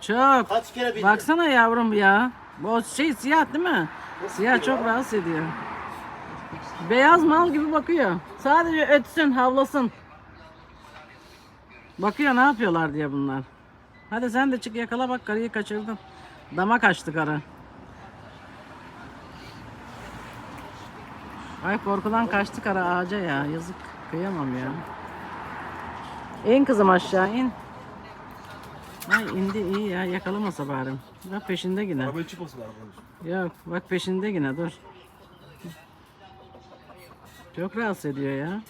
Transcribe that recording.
Çok. Kaç kere bindin? Baksana yavrum ya. Bu şey siyah değil mi? Siyah çok rahatsız ediyor. Beyaz mal gibi bakıyor. Sadece ötsün, havlasın. Bakıyor ne yapıyorlar diye bunlar. Hadi sen de çık yakala bak karıyı kaçırdın. Dama kaçtı karı. Ay korkudan kaçtı karı ağaca ya. Yazık. Kıyamam ya. İn kızım aşağı in. Ay indi iyi ya yakalamasa bari. Bak peşinde yine. Arabaya çıkmasın arabanın. Yok bak peşinde yine dur. Çok rahatsız ediyor ya.